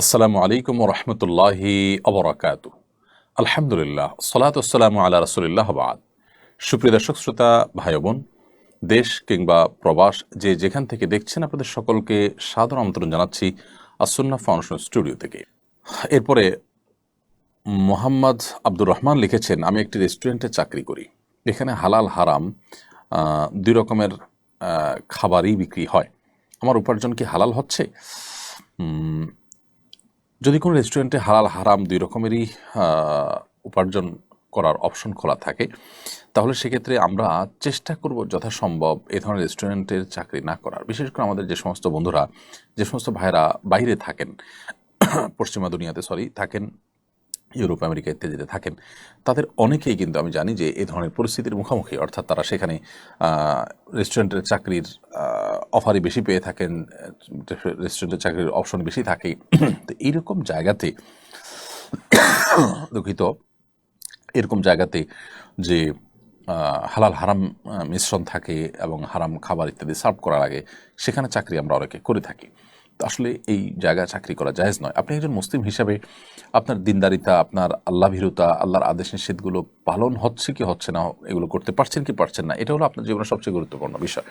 আসসালামু আলাইকুম রহমতুল্লাহি অবরাকাত আলহামদুলিল্লাহ সালাতাম আল্লাহ রসুলিল্লাহ বাদ। সুপ্রিয় দর্শক, শ্রোতা ভাই বোন দেশ কিংবা প্রবাস, যে যেখান থেকে দেখছেন আপনাদের সকলকে সাধারণ আমন্ত্রণ জানাচ্ছি আসন্না ফাউন্ডেশন স্টুডিও থেকে। এরপরে মোহাম্মদ আব্দুর রহমান লিখেছেন, আমি একটি রেস্টুরেন্টে চাকরি করি। এখানে হালাল হারাম দুই রকমের খাবারই বিক্রি হয়। আমার উপার্জন কি হালাল হচ্ছে? যদি কোনো রেস্টুরেন্টে হালাল, হারাম দুই রকমেরই উপার্জন করার অপশন খোলা থাকে, তাহলে সেক্ষেত্রে আমরা চেষ্টা করব যথাসম্ভব এ ধরনের রেস্টুরেন্টের চাকরি না করার। বিশেষ করে আমাদের যে সমস্ত বন্ধুরা, যে সমস্ত ভাইরা বাইরে থাকেন, পশ্চিমা দুনিয়াতে সরি থাকেন ইউরোপ, আমেরিকা ইত্যাদিতে থাকেন। তাদের অনেকেই কিন্তু আমি জানি যে এই ধরনের পরিস্থিতির মুখোমুখি, অর্থাৎ তারা সেখানে রেস্টুরেন্টের চাকরির অফারই বেশি পেয়ে থাকেন রেস্টুরেন্টের চাকরির অপশন বেশি থাকে। তো এইরকম জায়গাতে, দুঃখিত, এরকম জায়গাতে যে হালাল হারাম মিশ্রণ থাকে এবং হারাম খাবার ইত্যাদি সার্ভ করার আগে, সেখানে চাকরি আমরা অনেকে করে থাকি। আসলে এই জায়গায় চাকরি করা জায়েজ নয়। আপনি একজন মুসলিম হিসাবে আপনার দিনদারিতা, আপনার আল্লাহ ভীরুতা আল্লাহর আদেশ নিষেধগুলো পালন হচ্ছে কি হচ্ছে না, এগুলো করতে পারছেন কি পারছেন না, এটা হলো আপনার জীবনের সবচেয়ে গুরুত্বপূর্ণ বিষয়।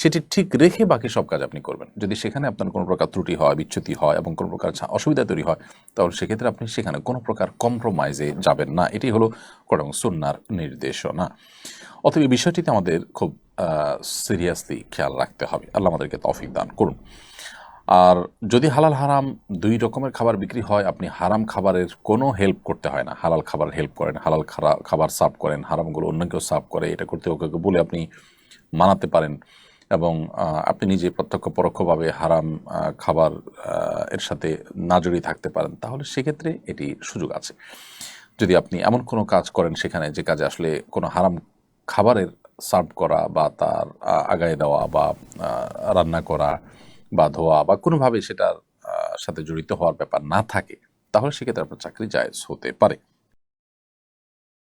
সেটি ঠিক রেখে বাকি সব কাজ আপনি করবেন। যদি সেখানে আপনার কোনো প্রকার ত্রুটি হয়, বিচ্যুতি হয় এবং কোনো প্রকার অসুবিধা তৈরি হয়, তাহলে সেক্ষেত্রে আপনি সেখানে কোনো প্রকার কম্প্রোমাইজে যাবেন না। এটি হলো কোরআন সুন্নার নির্দেশনা। অতএব এই বিষয়টিতে আমাদের খুব সিরিয়াসলি খেয়াল রাখতে হবে। আল্লাহ আমাদেরকে তৌফিক দান করুন। আর যদি হালাল হারাম দুই রকমের খাবার বিক্রি হয়, আপনি হারাম খাবারের কোনো হেল্প করতে হয় না। হালাল খাবার হেল্প করেন, হালাল খাবার সার্ভ করেন, হারামগুলো অন্য কেউ সার্ভ করে, এটা করতে ওকে বলে আপনি মানাতে পারেন। এবং আপনি নিজে প্রত্যক্ষ পরোক্ষভাবে হারাম খাবার এর সাথে না জড়িয়ে থাকতে পারেন, তাহলে সেক্ষেত্রে এটি সুযোগ আছে। যদি আপনি এমন কোনো কাজ করেন সেখানে যে কাজে আসলে কোনো হারাম খাবারের সার্ভ করা বা তার আগায় দেওয়া বা রান্না করা বা ধোয়া বা কোনোভাবে সেটার সাথে জড়িত হওয়ার ব্যাপার না থাকে, তাহলে সেক্ষেত্রে আপনার চাকরি জায়জ হতে পারে।